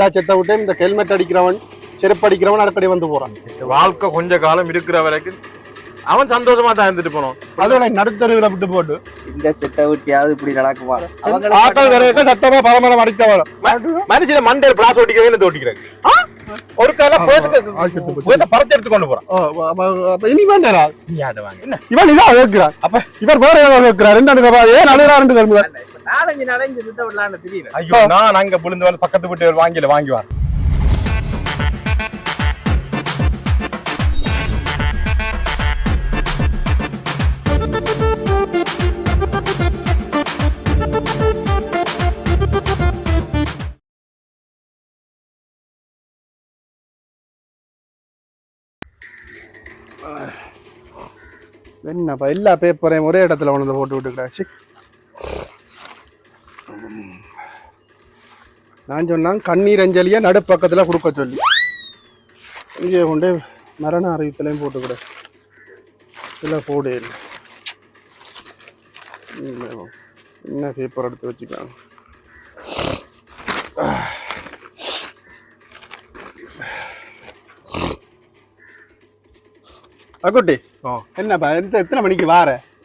எல்லா செத்த விட்டு இந்த ஹெல்மெட் அடிக்கிறவன் செருப்பு அடிக்கிறவன் அடிக்கடி வந்து போறான். வாழ்க்கை கொஞ்ச காலம் இருக்கிற வரைக்கும் அவன் சந்தோஷமா தான் இருந்துட்டு போனோம். அதோட நடுத்தருவில விட்டு போட்டு. இந்த செட்டை விட்டியாவது இப்படி நடக்குமா? ஆக்கள் வரைக்கும் சத்தமா பரமரம் அடிக்க வரும் மனுஷன மண்டையில் பிளாஸ் ஓட்டிக்கவே இல்லை ஓட்டிக்கிறாங்க ஒரு பேச பறத்து எடுத்து கொண்டு போறான். இனி என்ன இவன் இதான் வைக்கிறான் அப்ப இவர் வேற ஏதாவது வைக்கிறார் ரெண்டு ஏன் அழுகிறா ரெண்டு கரும்பு நாலஞ்சு நடஞ்சு சுத்த விடலான்னு தெரியல ஐயோ நான் அங்க புழுந்து வந்து பக்கத்து வீட்டு வாங்கில வாங்கிவான் என்னப்பா எல்லா பேப்பரையும் ஒரே இடத்துல கொண்டு வந்து போட்டு விட்டுக்கிறா நான் சொன்னான் கண்ணீர் அஞ்சலியை நடுப்பக்கத்துல கொடுக்க சொல்லி. இங்கே கொண்டு மரண அறிவித்தலையும் போட்டுக்கிட. இல்லை போடே என்ன பேப்பர் எடுத்து வச்சுக்கலாம் அக்குட்டி. என்னப்பா எத்தனை மணிக்கு வார? ஏன்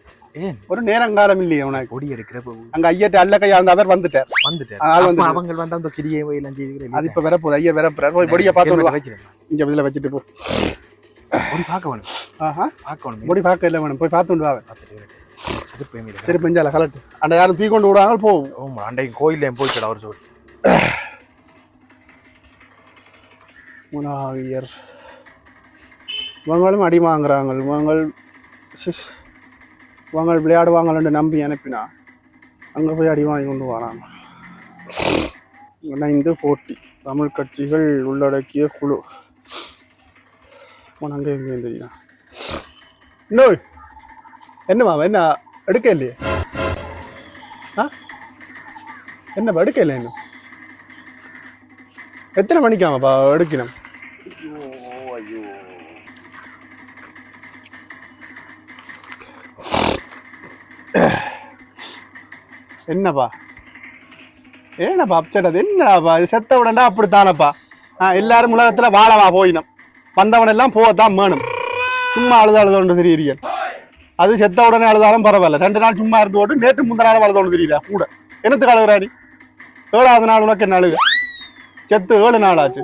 ஒரு நேரங்காலம் இல்லையே உனக்கு. கொடி எடுக்கிறப்ப அங்க ஐயட்ட அல்ல கையா அந்த அவர் வந்துட்டார். வந்து அவங்க வந்து அந்த கிரியை எல்லாம் அது இப்ப வரப்போகுது. ஐயா வரப்போறாரு. போய் பொடியை பார்த்து வா. இங்க இதுல வச்சுட்டு போ. ஒரு பார்க்க வேணும். ஆஹா. பார்க்க வேணும். பொடி பார்க்க இல்லை வேணும். போய் பார்த்து வா. பார்த்துட்டு செருப்பு எங்க சரி பெஞ்சால கலட்டு அந்த யாரும் தூக்கி கொண்டு விடாங்க போகும் ஓ அன்றைக்கு கோயில்ல போயிட்டு அவர் சொல்லி முனாவியர் இவங்களும் அடி வாங்குறாங்க. இவங்கள் சிஸ் இவங்கள் நம்பி அனுப்பினா அங்கே போய் அடி வாங்கி கொண்டு வராங்க. இணைந்து போட்டி தமிழ் கட்சிகள் உள்ளடக்கிய குழு. அங்கே எங்கே தெரியும்? இன்னும் என்னம்மா என்ன எடுக்க இல்லையே? ஆ? என்ன எடுக்க இல்லை இன்னும்? எத்தனை மணிக்காமப்பா எடுக்கணும்? என்னப்பா? ஏனப்பா அப்செட் அது என்னடாப்பா இது செத்த உடனே அப்படித்தானப்பா? ஆ எல்லாரும் உலகத்துல வாழவா போயினோம். வந்தவன் எல்லாம் போகத்தான் வேணும். சும்மா அழுத அழுதோண்டு தெரியறிய அது செத்த உடனே அழுதாலும் பரவாயில்ல. ரெண்டு நாள் சும்மா இருந்து போட்டு நேற்று முந்தின நாள் அழுதோண்டு தெரியல கூட. என்னத்துக்கு அழுகுறா நீ? ஏழாவது நாள் உனக்கு என்ன அழுக? செத்து ஏழு நாள் ஆச்சு?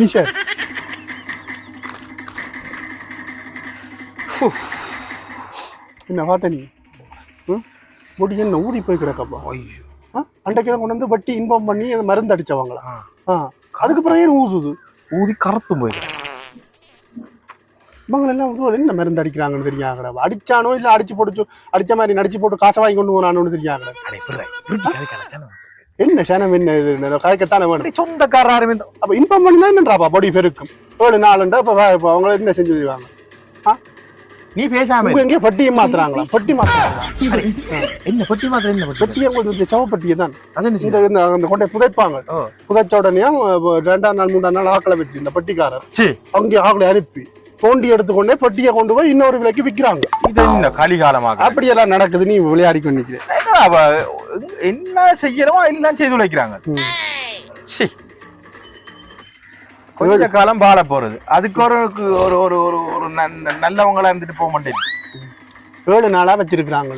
நிஷா என்ன பார்த்த நீ ம்? முடி என்ன ஊறி போய் கிடக்கப்பா ஐயோ. ஆ? அன்றைக்கு தான் கொண்டு வந்து வட்டி இன்ஃபார்ம் பண்ணி அதை மருந்து அடிச்சவங்களா? ஆ. ஆ. அதுக்கு பிறகு ஊதுது? ஊதி கருத்து போயிடும் இவங்க எல்லாம் வந்து என்ன மருந்து அடிக்கிறாங்கன்னு தெரியாங்கடா. அடிச்சானோ இல்ல அடிச்சு போட்டு அடிச்ச மாதிரி நடிச்சு போட்டு காசை வாங்கி கொண்டு போனானோன்னு தெரியாங்கடா. என்ன சேனம்? என்ன கதைக்கத்தானே வேணும். சொந்தக்காரர் யாருமே இந்த- அப்ப இன்ஃபார்ம் பண்ணினா என்னன்றாப்பா பொடி பெருக்கும் ஏழு நாளுண்டா இப்ப வா- இப்ப அவங்க என்ன செஞ்சு செய்வாங்க நீ பேசாம இவங்க எங்கேயோ பட்டியை மாத்துறாங்களா? பட்டி மாத்துறாங்களா. என்ன பட்டி மாத்திரம் என்ன பட்டி? பட்டியை கொஞ்சம் சவப்பட்டியை தான். அது இந்த அந்த கொண்டை புதைப்பாங்க. புதைச்ச உடனே ரெண்டாம் நாள் மூணாம் நாள் ஆக்களை வச்சு இந்த பட்டிக்காரர். அங்கே ஆக்களை அனுப்பி தோண்டி எடுத்துக்கொண்டே பட்டியை கொண்டு போய் இன்னொரு விலைக்கு விற்கிறாங்க இது என்ன கலிகாலமாக? அப்படியெல்லாம் நடக்குது நீ விளையாடி கொண்டிருக்கிற என்ன செய்யறோமோ எல்லாம் செய்து வைக்கிறாங்க சீ. கொஞ்ச காலம் வாழ போறது. அதுக்கு ஒரு ஒரு ஒரு ஒரு ஒரு நல்ல- நல்லவங்களா இருந்துட்டு போக மாட்டேங்குது ஏழு நாளா வச்சிருக்கிறாங்க.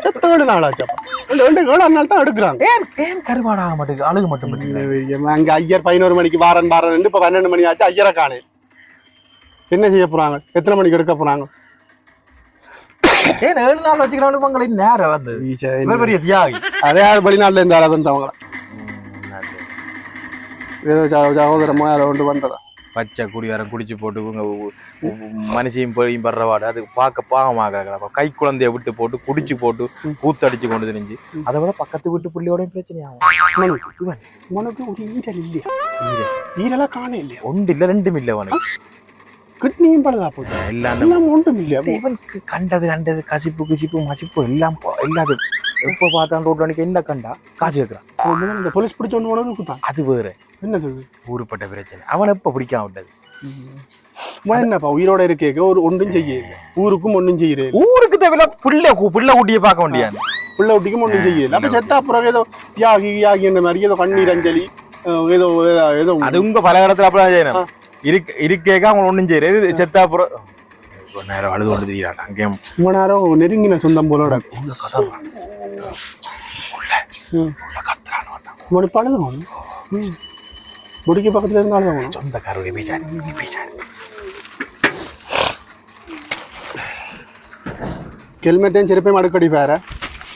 செத்த ஏழு நாளாச்சப்பா ஏழு ஏழாம் நாள் தான் எடுக்கிறாங்க. ஏன் ஏன் கருவாடாக மாட்டேங்குது? அழுக மட்டும் மாட்டேங்குது அங்க ஐயர் பதினோரு மணிக்கு வாரன் வாரன் இப்ப பன்னெண்டு மணி ஆச்சு ஐயரை காணே என்ன செய்ய போறாங்க? எத்தனை மணிக்கு எடுக்க போறாங்க? ஏன் ஏழு நாள் வச்சுக்கிறவனுக்கு உங்களை நேரம் வந்து. பெரிய தியாகி. அதே வெளிநாட்டுல இருந்து வந்தவங்கள? ஏதோ சகோ- சகோதரமா யாரோ கொண்டு வந்ததா? பச்சை குடியாரம் குடிச்சு போட்டு மனுஷையும் போய் படுறவாடு அது பார்க்க பாவமாக கை குழந்தைய விட்டு போட்டு குடிச்சு போட்டு கூத்தடிச்சு கொண்டு தெரிஞ்சு அதை விட பக்கத்து வீட்டு புள்ளியோட பிரச்சனையாகும் உனக்கு உனக்கு ஒரு ஈரல் இல்லையா? ஈரலா காண இல்லையா? ஒன்று இல்லை ரெண்டும் இல்லை அவனுக்கு. கிட்னியும் பழுதா போச்சு? எல்லாம் ஒன்றும் இல்லையா? இவனுக்கு கண்டது கண்டது கசிப்பு கிசிப்பு மசிப்பு எல்லாம் எல்லாது எப்போ பார்த்தான் ரோட் அன்னைக்கு என்ன கண்டா? காசு கேட்குறான் இந்த போலீஸ் பிடிச்ச ஒன்று உனக்கு அது வேற. என்னது? ஊருப்பட்ட பிரச்சனை. அவனை எப்போ பிடிக்காம விட்டது? இவன் என்னப்பா உயிரோட இருக்கேக்க? ஒரு ஒன்றும் செய்ய ஊருக்கும் ஒன்றும் செய்யறே ஊருக்கு தேவையில்ல பிள்ளை பிள்ளை குட்டியை பார்க்க வேண்டியான் பிள்ளை குட்டிக்கும் ஒன்றும் செய்யல. அப்ப செத்தா அப்புறம் ஏதோ தியாகி தியாகி என்ற மாதிரி ஏதோ கண்ணீர் அஞ்சலி ஏதோ ஏதோ அது உங்க பல இடத்துல அப்படிதான் செய்யணும். இருக்க இருக்கேக்கா அவங்க ஒண்ணும் செய்யறது செத்தா அப்புறம் நேரம் அழுது தெரியாடா அங்கேயும். ரொம்ப நேரம் நெருங்கின சொந்தம் போலோட உங்களோட பழுதும் முடிக்க பக்கத்துல இருந்தாலும் சொந்தக்காரருடைய பேச்சாரு பேச்சாரு ஹெல்மெட்டையும் செருப்பையும் அடுக்கடி பேர.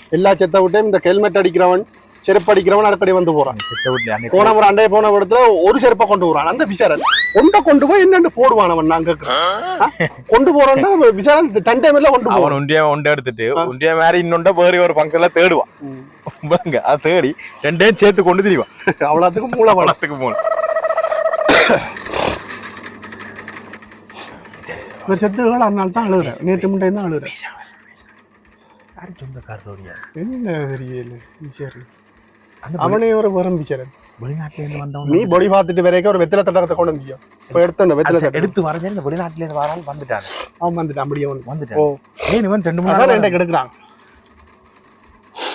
எல்லா செத்த விட்டையும் இந்த ஹெல்மெட் அடிக்கிறவன் செருப்பு அடிக்கிறவன் அடுக்கடி வந்து போறான். போன முறை அண்டைய போன இடத்துல ஒரு செருப்பை கொண்டு போறான். அந்த விசாரன். ஒன்றை கொண்டு போய் என்னன்னு போடுவான் அவன் ஆ? கொண்டு போறோம்னா விசாரன் டன் டைம்ல கொண்டு போவான். ஒண்டியா ஒண்ட எடுத்துட்டு ஒண்டியா மாதிரி இன்னொண்ட வேறு ஒரு ஃபங்க்ஷன்ல தேடுவான். அதை தேடி ரெண்டையும் சேர்த்து கொண்டு திரிவான். அவ்வளோத்துக்கும் மூளை வளத்துக்கு போன இந்த செத்துகள் அதனால தான் அழுகுறேன். நேற்று முண்டை தான் அழுகுறேன். என்ன தெரியல அவனே ஒரு வந்தவன் நீ பொடி பார்த்துட்டு வரைக்கும் ஒரு வெத்தலை தட்டகத்தை கொண்டு வந்தியோ இப்போ எடுத்தோம் வெத்தலை எடுத்து வரஞ்ச இந்த வெளிநாட்டுல இருந்து வரால் வந்துட்டான். அவன் வந்துட்டான் அப்படியே ஓ வந்துட்டான். ஏன் இவன் ரெண்டு மூணு நாள் என்ன கெடுக்கிறான்.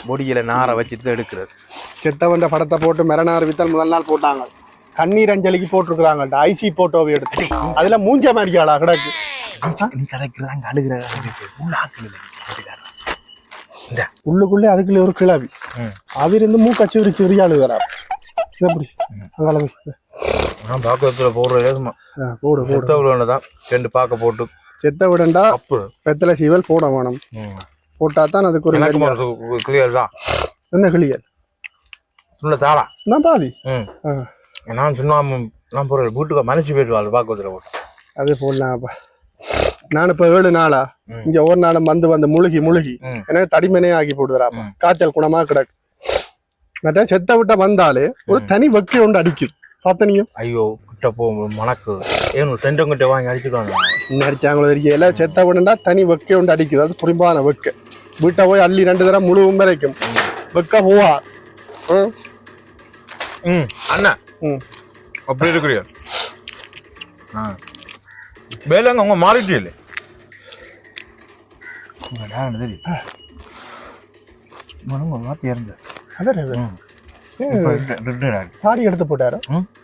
பொடியில நாரை வச்சுட்டு எடுக்கிறது செத்தவன் படத்தை போட்டு மெரனார் வித்தல் முதல் நாள் போட்டாங்க. கண்ணீர் அஞ்சலிக்கு போட்டிருக்கிறாங்க ஐசி போட்டோவை எடுத்து. அதுல மூஞ்ச மாதிரியாளா கிடக்கு. நீ கதைக்கிறது அங்க அழுகிற உள்ளாக்குல உள்ளுக்குள்ளே அதுக்குள்ளே ஒரு கிளவி. அவர் இருந்து மூக்கச்சு விரிச்சு விரியா அழுகிறார் எப்படி? அங்கால. நான் பாக்கத்துல ஆ, போடு போடு. செத்த விட தான் ரெண்டு பாக்க போட்டு. செத்த விடண்டா கப்பு வெத்தலை சீவல் போட வேணும். போட்டா தான் அதுக்கு ஒரு. கிளியர் தான். என்ன கிளியல்? சும்மா தாரா நான் பாதி. நான் சும்மா நான் போற வீட்டுக்கு மனுச்சு போயிட்டு பாக்கத்துல போட்டு. அது போடலாம்ப்பா நான் இப்ப ஏழு நாளா. இங்க ஒரு நாளும் வந்து வந்து முழுகி முழுகி. எனக்கு தடிமனே ஆக்கி போடுறாப்பா. காய்ச்சல் குணமா கிடக்கு. மற்ற செத்த விட்ட வந்தாலே ஒரு தனி வெக்கை ஒன்று அடிக்குது பார்த்தனியும் ஐயோ கிட்ட போ மணக்கு. ஏன் சென்டம் கிட்ட வாங்கி அடிச்சுட்டு நடிச்சாங்களோ தெரியல செத்த விடண்டா தனி வெக்கை ஒன்று அடிக்குது. அது புரிம்பான வெக்கை. வீட்டை போய் அள்ளி ரெண்டு தடவை முழுவும் வரைக்கும். வெக்க போவா? ம், ம் அண்ணா. ம். அப்படி இருக்கிறியா? ஆ. வேலைங்க உங்க மாறிட்டே இல்லை? தெரியும்? உங்க மாத்தி இறந்து. அதான் அது. ரிட்டையர் தாடி எடுத்து போட்டாரு.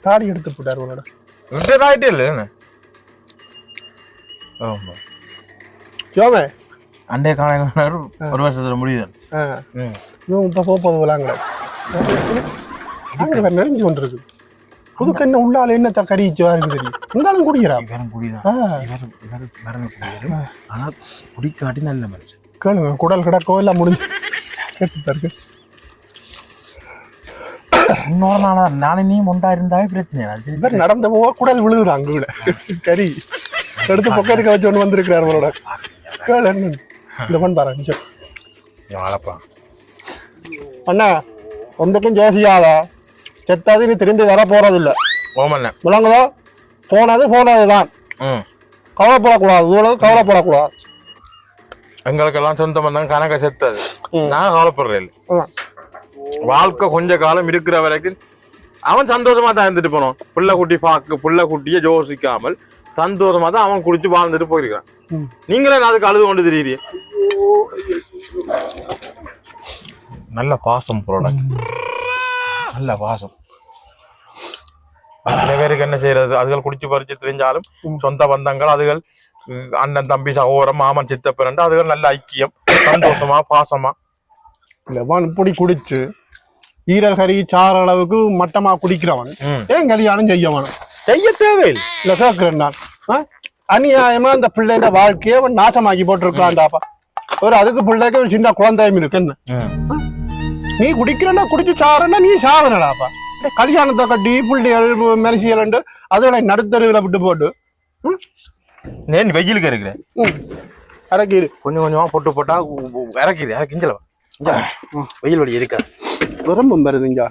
தாடி எடுத்து போட்டாரு உன்னோட ஆகிட்டே இல்லை என்ன? ஆமா. யோமே அண்டே காண ஒரு வருஷத்துல முடியுது. இவன் இப்போ போப்பது விளாங்கட அங்கே நெறிஞ்சு கொண்டு இருக்கு புதுக்கு என்ன உள்ளால என்ன த கறிச்சு இருக்கு தெரியும் இவரும் குடிதான். ஆ. இவர் இவர் மரண குடியாரு ஆனா குடிக்காட்டி நல்ல மனுஷன். கேளுங்க குடல் கிடக்கோ எல்லாம் முடிஞ்சு இருக்கு இன்னொரு நாளா நானே நீ முண்டா இருந்தாவே பிரச்சனை இவர் நடந்த போக குடல் விழுகுது அங்க கூட. கறி. எடுத்து பொக்கெட்டுக்க வச்சு ஒன்று வந்திருக்கிறார் அவரோட கேளு என்ன? இந்த பண்ண பாரு நிமிஷம். வாழப்பா. அண்ணா ஒன்றுக்கும் ஜோசியாதா செத்தாது நீ திரும்பி வர போறது இல்ல ஓமண்ண விளங்குதோ? போனது போனது தான் கவலைப்படக்கூடாது. இவ்வளவு கவலைப்படக்கூடாது. எங்களுக்கெல்லாம் சொந்த பந்தம் கணக்க செத்தது. நான் கவலைப்படுறேன். வாழ்க்கை கொஞ்ச காலம் இருக்கிற வரைக்கும் அவன் சந்தோஷமா தான் இருந்துட்டு போனோம். பிள்ளை குட்டி பார்க்க பிள்ளை குட்டியை யோசிக்காமல் சந்தோஷமா தான் அவன் குடிச்சு வாழ்ந்துட்டு போயிருக்கான். நீங்களே நான் அதுக்கு அழுது கொண்டு தெரியுறிய நல்ல பாசம் பொருளை நல்ல பாசம். சில பேருக்கு என்ன செய்யறது அதுகள் குடிச்சு பறிச்சு தெரிஞ்சாலும் சொந்த பந்தங்கள் அதுகள் அண்ணன் தம்பி சகோதரம் மாமன் சித்தப்பரண்டு அதுகள் நல்ல ஐக்கியம். சந்தோஷமா பாசமா. லெவன் இப்படி குடிச்சு ஈரல் கறி சாற அளவுக்கு மட்டமா குடிக்கிறவன். ஏன் கல்யாணம் செய்ய வேணும் செய்ய தேவையில்லை. இல்ல கேட்கிறேன் நான்? அநியாயமா அந்த பிள்ளைங்க வாழ்க்கையை அவன் நாசமாக்கி போட்டிருக்கான்டாப்பா. ஒரு அதுக்கு பிள்ளைக்கு ஒரு சின்ன குழந்தையும் இருக்கு என்ன நீ குடிக்கிறன்னா குடிச்சு சாறன்னா நீ சாவனடாப்பா கல்யாணத்தை கட்டி பிள்ளைகள் மெரிசியல் அதுகளை நடுத்தருவில் விட்டு போட்டு நேன் வெயிலுக்கு இருக்கிறேன் அடக்கிரு கொஞ்சம் கொஞ்சமா போட்டு போட்டா இறக்கிடு இறக்கி இஞ்சல வா. இஞ்சல வா. வெயில் வழி இருக்காது விரும்பம் வருது இங்க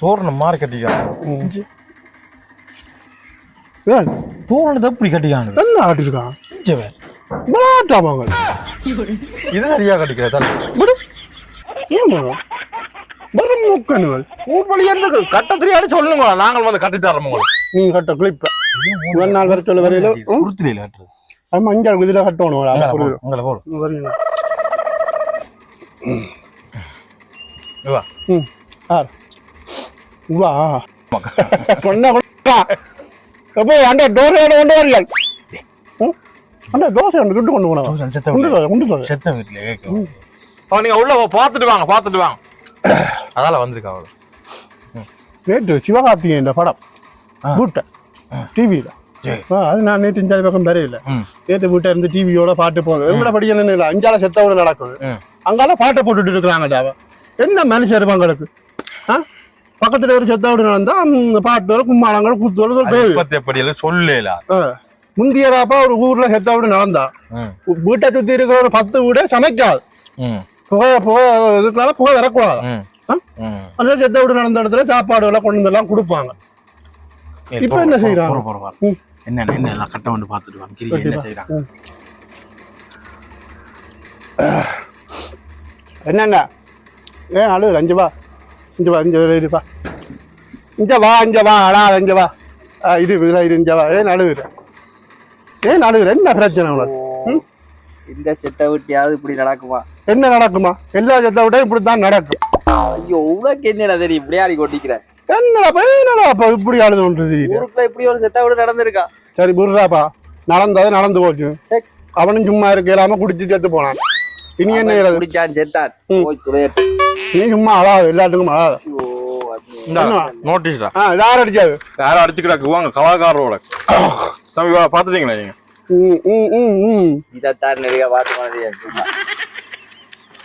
தோரணம் மாறி கட்டிக்காங்க ஏன், தோரணத்தை எப்படி கட்டிக்காங்க என்ன ஆட்டிருக்கான் இஞ்சவன் விளாட்டாமாங்க இது சரியா கட்டிக்கிற தலை விடு ஏன் வரும் மூக்கணுகள் ஊர் இருந்து கட்ட சொல்லுங்க. நாங்கள் வந்து கட்டி தரோம் உங்களுக்கு. கட்ட கிளிப்ப. இவ்வளவு நாள் வரை சொல்ல வரையில குருத்திரையில் கட்டுறது. அது மஞ்சள் இதில் கட்டணும் உங்களை போடு வரீங்க இதுவா ம். ஆர். எப்போ அந்த தோசையோட கொண்டு ம்? அந்த தோசை அந்த துட்டு கொண்டு போனவா செத்த கொண்டு வர கொண்டு வர செத்த வீட்டுல கேட்கும் அவன் நீங்க உள்ள பார்த்துட்டு வாங்க பார்த்துட்டு வாங்க. அதால வந்திருக்கா அவளு நேற்று சிவகார்த்திகேயன் இந்த படம். ஆ. வீட்டை டிவியில். அது நான் நேற்று இஞ்சாலி பக்கம் வரையில. நேற்று வீட்டை இருந்து டிவியோட பாட்டு போகுது எங்கட படிக்கணும் இல்லை. அஞ்சால செத்தவோட நடக்குது. அங்கால பாட்டை போட்டுட்டு இருக்கிறாங்க என்ன மனுஷர் இவங்களுக்கு ஆ? பக்கத்துல ஒரு செத்தவோடு நடந்தா ம், பாட்டு கும்மாளங்கள் குத்துவோடு அது முந்தியராப்பா ஒரு ஊர்ல செத்தவோடு நடந்தா. ம். வீட்டை சுத்தி இருக்கிற ஒரு பத்து வீடு சமைக்காது. ம். புகை புகை இதுக்குனால புகை வரக்கூடாது? ம். அந்த செத்தவோடு நடந்த இடத்துல சாப்பாடு எல்லாம் கொண்டு வந்து எல்லாம் கொடுப்பாங்க. இப்ப என்ன. ம். என்ன என்ன எல்லாம் கட்ட வந்து பார்த்துட்டு என்ன. செய்யறாங்க. என்னென்ன ஏன் அழு அஞ்சு வா. இஞ்சு வா இஞ்சு இருப்பா இஞ்ச வா. இஞ்ச வா அடா இஞ்ச வா. ஆ, இரு இதுல இரு இஞ்ச வா. ஏன் அழுகுற ஏன் அழுகுற என்ன பிரச்சனை உனக்கு? இந்த செட்டை விட்டியாவது இப்படி நடக்குமா? என்ன நடக்குமா? எல்லா செத்த விட இப்படி தான் நடக்கும். ஐயோ உனக்கு என்னடா தெரியும்? இப்படி ஆடி கொட்டிக்கிற. என்னடா என்னடா அப்ப இப்படி ஒன்று ஊருக்குள்ள இப்படி ஒரு செட்டை விட நடந்திருக்கா? சரி புர்றாப்பா நடந்தது நடந்து போச்சு. சரி. அவனும் சும்மா இருக்க இல்லாம குடிச்சு செத்து போனான். இனி என்ன குடிச்சான் செத்தான். போய் நீ சும்மா அழாது எல்லாத்துக்கும் அழாது. ஐயோ அது என்னவா? நோட்டீஸ்டா ஆ யார் அடிச்சாரு யாரும் அடிச்சுக்கிறாக்கு வாங்க கலாகாரோட தம்பி வா பாத்துட்டீங்களா நீங்க? ம் ம் ம் ம். இதைத்தான் நிறைய பார்த்து மாதிரி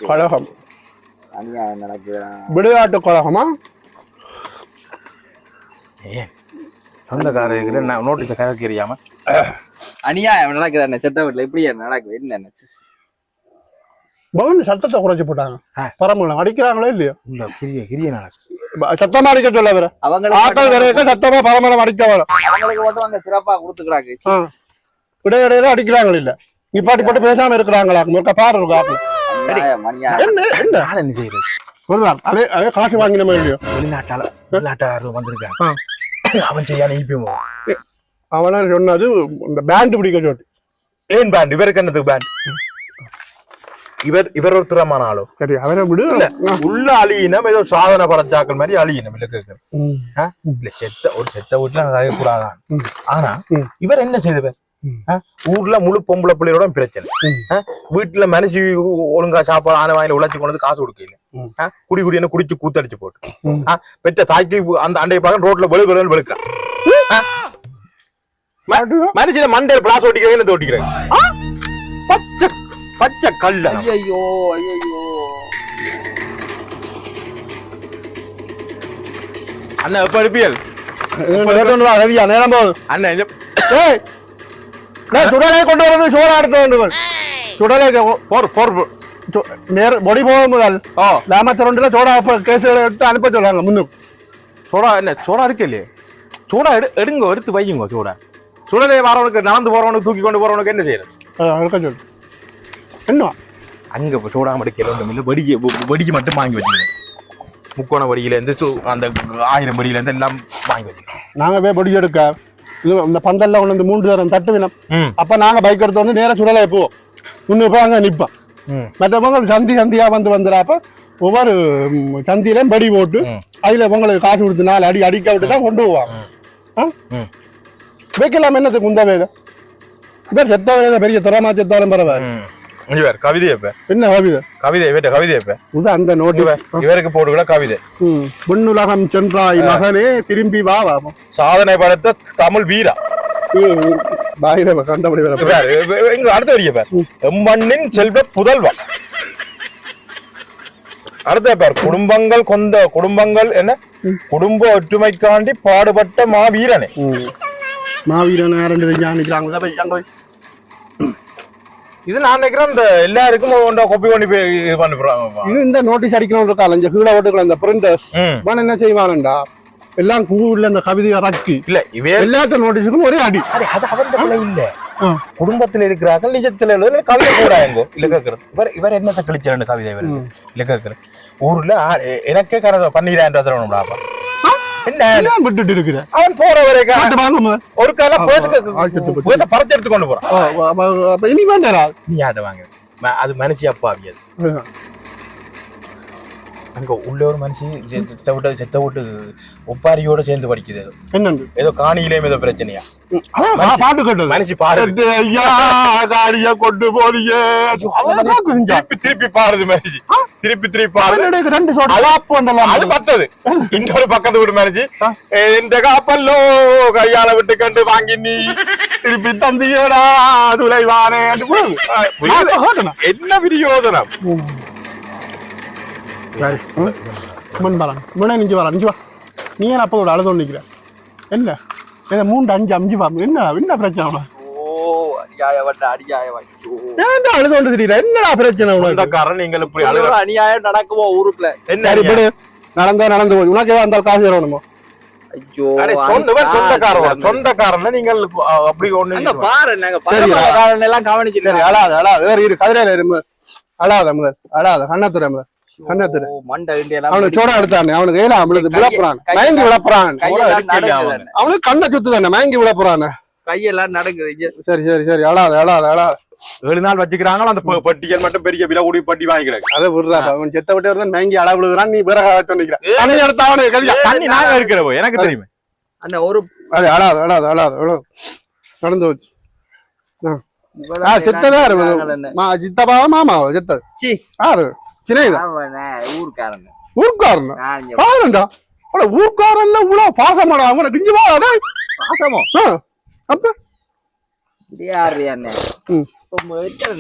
கழகம். விளையாட்டு கழகமா? நான் நோட்டீஸை கதை எறியாம அநியாயம் நடக்குது செத்த வீட்டுல? இப்படி நடக்குது என்ன பவன் சத்தத்தை குறைச்சு போட்டாங்க. ஆ. பரமங்கலம் அடிக்கிறாங்களோ இல்லையோ? இந்த கிரிய கிரிய நடக்கு சத்தமா அடிக்க சொல்ல வேற. ஆக்கள் மட்டும் வரைக்கும் சத்தமா பரமலம் அடிக்க வேணும் அவங்களுக்கு மட்டும் அங்க சிறப்பா கொடுத்துக்கிறாங்க. இடையிடையில அடிக்கிறாங்களோ இல்ல. நிப்பாட்டி போட்டு பேசாம இருக்கிறாங்களா? முருக்க பாரு இருக்கு ஆக்கள் அநியாயம் அநியாயம் என்ன என்ன? நான் என்ன செய்யறது சொல்றான் அதே அதே காசு வாங்கினமே இல்லையோ? வெளிநாட்டால வெளிநாட்டாளர் வந்திருக்காங்க. ஆ. அவன் செய்யான இபிஎம் அவனா சொன்னது இந்த பேண்ட் பிடிக்க சொல்லி ஏன் பேண்ட் இவருக்கு என்னதுக்கு பேண்ட் இவர் இவர் ஒரு திறமான ஆளோ சரி அவரை விடு. உள்ள அழியினம் ஏதோ சாதனை படைச்சாக்கள் மாதிரி அழியினம் இல்ல. இல்ல செத்த ஒரு செத்த வீட்டுல கூடாதான். ஆனா. இவர் என்ன செய்தவர்? ஊர்ல முழு பொம்பளை பிள்ளையோட பிரச்சனை? வீட்டுல மனுஷி ஒழுங்கா சாப்பாடு ஆன வாயில உழைச்சி கொண்டு வந்து காசு கொடுக்கல? குடி குடி என்ன குடிச்சு கூத்தடிச்சு போட்டு? பெற்ற தாய்க்கு அந்த அண்டைய பக்கம் ரோட்ல வெளு வெளுன்னு வெளுக்கிறான்? மனுஷன மண்டையில பிளாஸ் ஓட்டிக்கிறேன் ஓட்டிக்கிறேன் பச்சை கல்ல. ஐயோ ஐயோ அண்ணன் எப்ப அனுப்பியல் ரெடியா? நேரம் போகுது. அண்ணன் சுடலை கொண்டு வரது சோழ எடுத்து வேண்டும் சுடலை போர் போர். நேர பொடி போக முதல். ஓ லாமச்சரண்டில் சோடா கேஸ் எடுத்து அனுப்ப சொல்றாங்க முன்னுக்கு சோடா என்ன சோடா இருக்கு இல்லையே? சோடா எடு எடுங்க எடுத்து வையுங்க சோடா சுடலை வரவனுக்கு நடந்து போறவனுக்கு தூக்கி கொண்டு போறவனுக்கு என்ன செய்யறது? என்ன? அங்க இப்ப சோடா மடிக்கல ஒன்றும் இல்லை வடிக்க வ- வடிக்கு மட்டும் வாங்கி வச்சுக்கணும். முக்கோண வடியில இருந்து சு- அந்த ஆயிரம் வடியில இருந்து எல்லாம் வாங்கி வச்சுக்கணும். நாங்க போய் பொடி எடுக்க இது இந்த பந்தல்ல கொண்டு வந்து மூன்று தரம் தட்டு வினம் ம். அப்ப நாங்க பைக் எடுத்து வந்து நேரா சுடலை போவோம் முன்னு போய் அங்க நிப்போம். ம். மற்றவங்க சந்தி சந்தியா வந்து வந்துடாப்ப ஒவ்வொரு சந்தியிலையும் படி போட்டு. அதுல உங்களுக்கு காசு கொடுத்து நாலு அடி அடிக்க விட்டு தான் கொண்டு போவாங்க. வைக்கலாம் என்னத்துக்கு முந்த வேலை? இவர் செத்த வேலை பெரிய திறமா செத்தாலும் பரவாயில்ல. இங்க வேற கவிதை எப்ப என்ன கவிதை? கவிதை இவர்கிட்ட கவிதை எப்ப இது அந்த நோட்டு. இவருக்கு போட்டுக்கூட கவிதை. ம். விண்ணுலகம் சென்றாய் மகனே திரும்பி வா வா சாதனை படைத்த தமிழ் வீரா. பாயிர கண்டபடி இங்க அடுத்த வரிய பார் எம்மண்ணின் செல்வ புதல்வன். அடுத்த பேர் குடும்பங்கள் கொண்ட குடும்பங்கள் என்ன? குடும்ப ஒற்றுமைக்காண்டி பாடுபட்ட மாவீரனே. மாவீரன் ரெண்டு ஞானிக்கிறாங்க இது நான் நினைக்கிறேன் இந்த எல்லாருக்கும் ஒன்றா கொப்பி பண்ணி போய் இது பண்ணி போறாங்க இது இந்த நோட்டீஸ் அடிக்கணும் இந்த கீழே ஓட்டுக்கலாம் இந்த பிரிண்டர்ஸ். இவன் என்ன செய்வானுண்டா? எல்லாம் கூவுல இந்த கவிதையை ரக்கி இல்ல இவே எல்லாத்த நோட்டீஸுக்கும் ஒரே அடி. அது அது அவன் இல்ல. குடும்பத்தில் இருக்கிறார்கள் நிஜத்தில் எழுதுல கவிதை போடாங்க இல்ல கேக்குறது இவர் இவர் என்னத்தை கிழிச்சிருந்த கவிதை இவர் இல்ல கேக்குறது ஊர்ல எனக்கே கரத பன்னீராயிரம் ரூபா தரணும்டாப்பா என்ன? விட்டுட்டு இருக்கிற? அவன் போற வரைக்கும். ஒரு கால பேச பறத்து எடுத்து கொண்டு போறான். இனி வேண்டாம் நீ வாங்க ம- அது மனுஷி அப்பா அது அங்க உள்ள ஒரு மனுஷன் செத்த விட்டு செத்த விட்டு ஒப்பாரியோட சேர்ந்து படிக்குது ஏதோ. என்னண்டு ஏதோ காணியிலேயும் ஏதோ பிரச்சனையா? பாட்டு கேட்டது. மனுஷி அது ஐயா காடிய கொண்டு போறீங்க? திருப்பி திருப்பி பாருது மனுஷி. திருப்பி திருப்பி ரெண்டு அது பத்தது. இன்னொரு பக்கத்து வீடு மனுஷி இந்த காப்பல்லோ கையால விட்டு கண்டு வாங்கி நீ. திருப்பி தந்தியடா துளைவானே? என்ன விரியோதனம் சரி. முன் வரலாம் முன்னே நிஞ்சு வரலாம் நிஞ்சு வா. நீ ஏன் அப்போ ஒரு அழுது நிற்கிற என்ன? என்ன மூன்று அஞ்சு அஞ்சு வா என்ன என்ன பிரச்சனை? அநியாயம் நடக்குமோ ஊருக்குள்ள? என்ன நடந்தா நடந்து போகுது. உனக்கு ஏதா இருந்தாலும் காசு தரணுமோ அழாத அழாத. வேற இரு கதிரையில இரு முதல். அழாத கண்ணத்துறை முதல். கண்ணத்துறை. அவனுக்கு சோடா எடுத்தானே? அவனுக்கு கையை- விழப்புறான் கையை- மயங்கி நடக்குது அவனுக்கு கண்ணை சுத்து தானே. மயங்கி விழப்புறானே கையெல்லாம் நடக்குது. சரி சரி சரி. அழாத அழாத அழாத. ஏழு நாள் வச்சுக்கிறாங்களோ அந்த பெ- பெட்டிகள் மட்டும் பெரிய விலை கூடி பட்டி வாங்கி கிடக்கு அதை விடுறா அவன் செத்த விட்டு வருதான் மயங்கி அள விழுகிறான் நீ பிறகு தண்ணி நாங்க இருக்கிற போய் எனக்கு தெரியுமே. அண்ணா ஒரு அது அழாத அழாத அழாத அழாத. நடந்து வச்சு செத்ததா. மா சித்தப்பாவா மாமாவா செத்தது? சீ. ஆறு ஊர்க்காரன். பாருண்டா ஊர்க்காரன்ல இவ்வளவு பாசமாடா அவனை கிஞ்சி வாடா பாசமோ? அப்ப?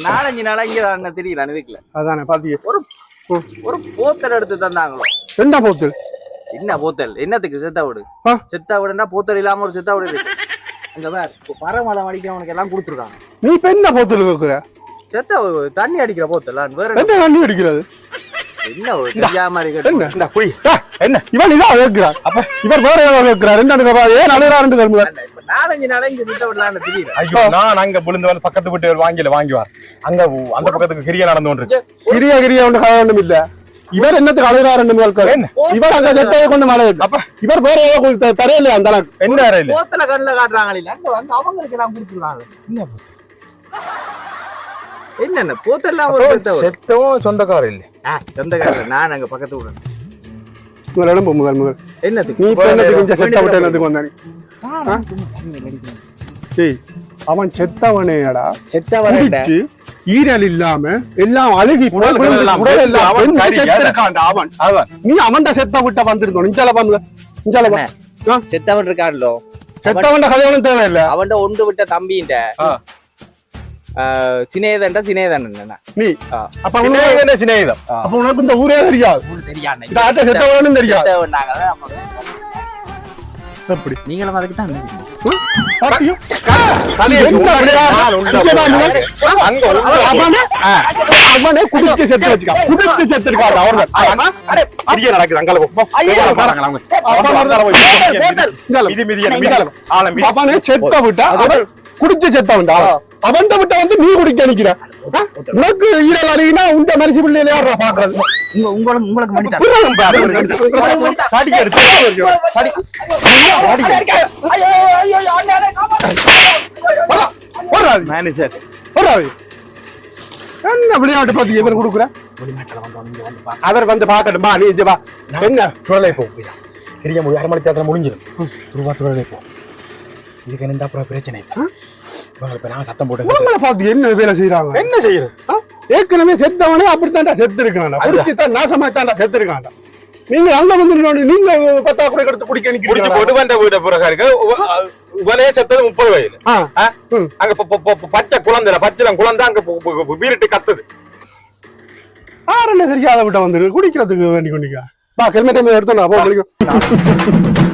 நாலஞ்சு நாளா இங்க தெரியல வீட்டுல அதானே பாத்தீங்க ஒரு ஒரு போத்தல் எடுத்து தந்தாங்களோ? என்ன போத்து என்ன போத்தல்? என்னத்துக்கு? செத்தா வீடு. செத்தா வீடுனா போத்தல் இல்லாம ஒரு செத்தா வீடு அங்க பார் பரமலை அடிக்கிறவனுக்கு எல்லாம் கொடுத்துருக்காங்க. நீ இப்ப என்ன போத்துல இருக்கிற செத்த தண்ணி அடிக்கிற போத்தல்? வேற? என்ன தண்ணி அடிக்கிறது? என்ன ஒரு தெரியாம என்ன? என்ன? இவன் இதான் வைக்கிறார் அப்ப இவர் வேற ஏதாவது வைக்கிறார் என்ன ஏன் நாலஞ்சு விடலான்னு தெரியல. ஐயோ நான் அங்க விழுந்து வந்து பக்கத்து வீட்டு வாங்கில வாங்கி வார் அங்க உ- அந்த பக்கத்துக்கு கிரியா நடந்து கொண்டு கிரிய கிரிய ஒன்று கதை ஒன்றும் இல்ல இவர் என்னத்துக்கு அழுகிறாருன்னு கேட்கிறார். என்ன? இவர் அங்க கொண்டு மழை அப்ப? இவர் வேற ஏதோ தரையில அந்த அளவுக்கு. என்ன வேற இல்ல போத்தல கண்ணுல காட்டுறாங்க இல்ல? அங்க வந்து அவங்களுக்கு எல்லாம் கொடுத்துருக்காங்க என்னென்ன போத்தெல்லாம். செத்தவும் சொந்தக்காரர் இல்ல. ஆ, சொந்தக்காரர். நான் அங்க பக்கத்து விடுறேன் முதல் எழும்பு முதல் முதல். என்னத்துக்கு நீ இப்ப என்னத்துக்கு இங்க செத்த விட்டு என்னத்துக்கு வந்தானி ஏய் அவன் செத்தவனேடா. செத்த குடிச்சு ஈரல் இல்லாம எல்லாம் அழுகி அவன் நீ அவன்ட செத்த விட்ட வந்திருந்தோம் இஞ்சால பாருங்க இஞ்சால செத்தவன் இருக்கான்லோ? செத்தவன்ட கதையொன்னும் தேவையில்ல. அவன்ட ஒன்று விட்ட தம்பின்ற சினேதன் என்ன நீ. அப்ப உனக்கு சிநேகிதம் அப்ப உனக்கு இந்த ஊரே தெரியாது தெரியாது இந்த ஆட்ட செத்தவனும் தெரியாது எப்படி நீங்களும் அதுக்கு தான் குடிச்சு செத்தவன்டா அவன் விட்ட வந்து நீ குடிக்க நிக்கிற? உனக்கு ஈரல் அறிவினா உண்ட மனுஷி பிள்ளையில யாரா பாக்குறது உங்களுக்கு உங்களுக்கு மணி மேனேஜர். என்ன விளையாட்டு பார்த்து இவர் கொடுக்குற அவர் வந்து பாக்கட்டுமா நீ என்ன துறலை போ கிரியா முடி அரை மணி தேர்தல் முடிஞ்சிடும் துறலை போ இதுக்கு என்ன அப்புறம் பிரச்சனை? இவங்க இப்ப நான் சத்தம் போட்டு உங்களை பார்த்து என்ன வேலை செய்யறாங்க என்ன செய்யறது? ஏற்கனவே செத்தவனே அப்படித்தான்டா செத்து இருக்கான்டா குடிச்சுதான் நாசமா தான்டா செத்து இருக்கான்டா நீங்க அங்க வந்து நீங்க பத்தாக்குறை எடுத்து குடிக்க குடிச்சு நிக்கிறீங்க போட்டு வந்த வீட பிறகு இருக்கு உவலையே செத்தது முப்பது வயது. அங்க பச்சை குழந்தை பச்சை குழந்தை அங்க வீரிட்டு கத்துது ஆறு என்ன தெரியாத விட்ட வந்து குடிக்கிறதுக்கு வேண்டி கொண்டிக்கா பா ஹெல்மெட் எடுத்தோம் குடிக்கும்